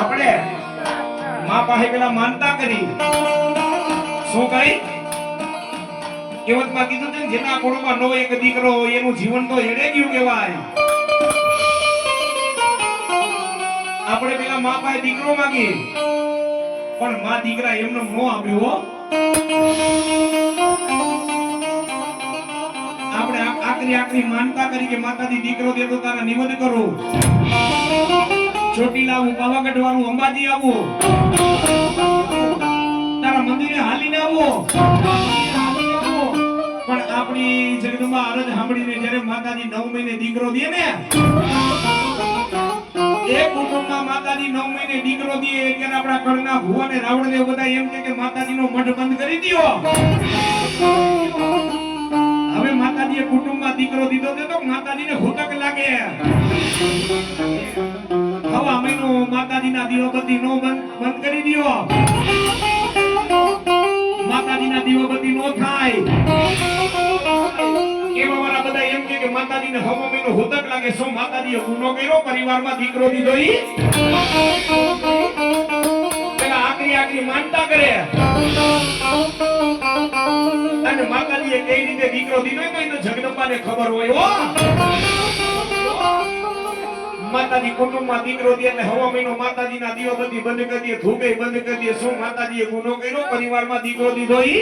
આપણે માં પાસે પેલા માનતા કરી. શું કરી? કહેવતમાં કીધું છે જેના કુળમાં નો એક દીકરો એનું જીવન તો હેડે ગયું કહેવાય. આપણે પેલા મા પાસે દીકરો માગી પણ મા દીકરા એમને નો આપ્યો. આપણે આખરી આકરી માનતા કરી કે માતાજી, દીકરો દેતો તારા નિવેદ કરું. ચોટીલા લાવું પાવાગઢ વાળું અંબાજી આવું. તારા મંદિરે હાલીને આવો. પણ આપણી જગદંબા અરજ સાંભળીને જ્યારે માતાજી નવ મહિને દીકરો દે ને એ કુટુંબમાં માતાજી નવ મહિને દીકરો દે ત્યારે આપણા કળના ભુવા ને રાવણ દેવ બધા એમ કે માતાજીનો મઠ બંધ કરી દીધો હવે માતાજીએ કુટુંબમાં દીકરો દીધો તો માતાજીને હુતક લાગે. માતાજીના દીવાબત્તી નો બંધ કરી દ્યો માતાજીના દીવાબત્તી નો થાય. એવા પરિવારમાં દીકરો દીધો ઈ? પેલા આકરી આકરી કરે. અને માતાજીએ કઈ રીતે દીકરો દીધો એ તો ખબર હોય, હો. માતાજી કુટુંબમાં દીકરો દે એટલે હવા મહિનો માતાજીના બધી બંધ કરી દે, ધૂપે બંધ કરી દે. શું માતાજીએ ગુનો કર્યો? પરિવારમાં દીકરો દીધો ઈ?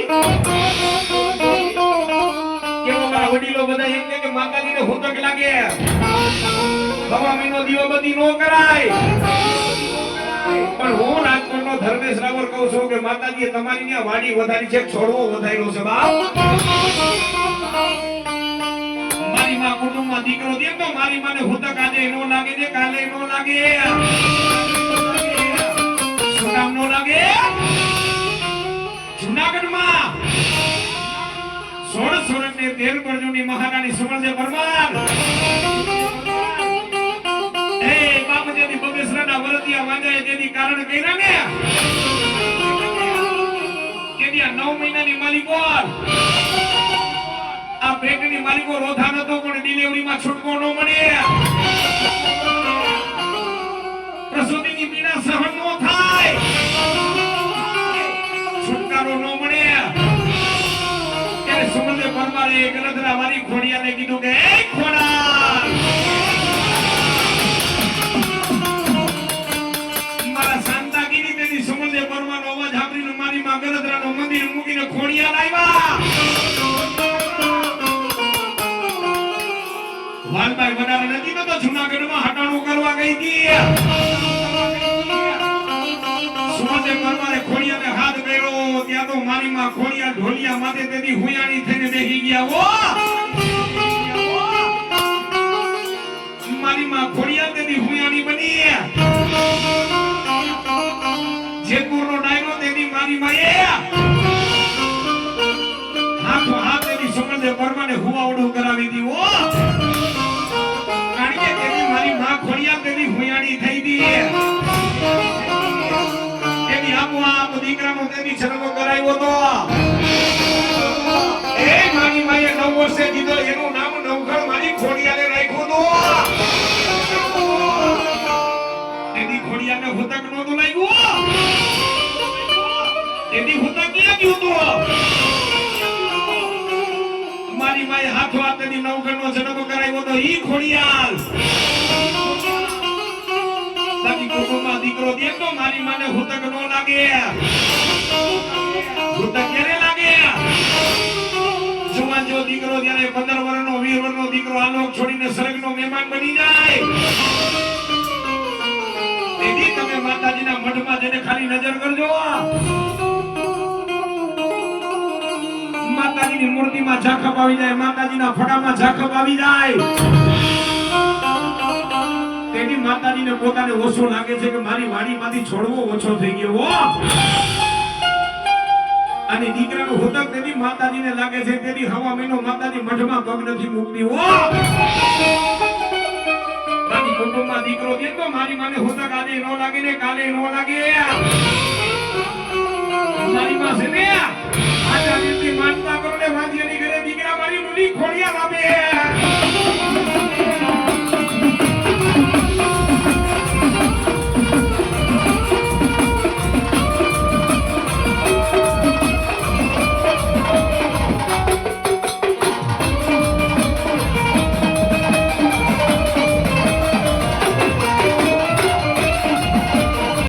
કેવો મારા વડીલો બધા એમ કે માતાજીને હુતક લાગે. હવા મહિનો દીવાબત્તી નો કરાય. પણ હું રાજકોટનો ધર્મેશ રાવર કહું છું કે માતાજીએ તમારી ત્યાં વાડી વધારી છે, છોડવો વધાર્યો છે, બાપ. મારી માં કુટુંબમાં દીકરો દે તો મારી મને હુતક આજે એનો લાગે છે કાલે એનો લાગે. કામ નો લાગે. જુનાગઢમાં સોળ સોળ ને તેર પરજુની મહારાણી સુમરજે પરમાર. એ બાપજીની બગસરાના વરદિયા વાંજાએ જેની કારણ કર્યા ને. કે નવ મહિનાની માલિકો આ પેટની માલિકો રોધા નતો, પણ ડિલિવરીમાં છૂટકો ન મળે. પ્રસૂતિની પીડા સહન ન થાય. છુટકારો ન મળે. ત્યારે સુમંદે પરમારે ગલતરા વાળી ખોડિયાને કીધું કે, એ ખોડા મારા શાંતાગીરી તેની સુમંદે પરમાનો અવાજ સાંભળીને મારી માં ગલતરાનું મંદિર મૂકીને ખોડિયા લાવ્યા. વાલભાઈ વધારે નથી તો જુનાગઢમાં હટાણું કરવા ગઈ હતી સુમંદે પરમારે ખોડિયાને હાથ મેળો ત્યાં તો મારી માં ખોડિયા ઢોલિયા માથે તેની હુયાણી થઈને બેસી ગયા. ઓ! મારી માં ખોડિયા તેની હુયાણી બની. જેતપુરનો ડાયરો તેની મારી માએ હાથો હાથ તેની સુમંદે પરમાને હુવાવડું દીકરાનો તેની જન્મ કરાવ્યો તો એ મારી માએ નવ વર્ષે દીધો એનું નામ નવઘણ મારી ખોડિયાને રાખ્યું તો તેની ખોડિયાને હુતક નહોતું લાગ્યું. એની હુતક લાગ્યું તો મારી માએ હાથો હાથ નવઘણનો જન્મ કરાવ્યો તો ઈ ખોડિયાલ કુટુંબમાં દીકરો દે તો મારી માને હુતક નો લાગે. હુતક ક્યારે લાગે? જુવાન જો દીકરો જ્યારે 15 વર્ષનો 20 વર્ષનો દીકરો આલોક છોડીને સ્વર્ગનો મહેમાન બની જાય. તેથી તમે માતાજીના મઠમાં જઈને ખાલી નજર કરજો. માતાજીની મૂર્તિમાં ઝાંખપ આવી જાય, માતાજીના ફોટામાં ઝાંખપ આવી જાય. માતાજીને પોતાને ઓછો લાગે છે કે મારી વાડીમાંથી છોડવો ઓછો થઈ ગયો અને દીકરાનું હોતક તેની માતાજીને લાગે છે, તેની હવા મહિનો માતાજી મઠમાં પગ નથી મૂકતી ઓ કુટુંબમાં દીકરો દે તો મારી માને હોતક આજે ન લાગે ને કાલે ન લાગે. મારી પાસે ને આચાર્યની માનતા કરો ને વાંધ્યની ઘરે દીકરા મારી નુની ખોડિયા લાવે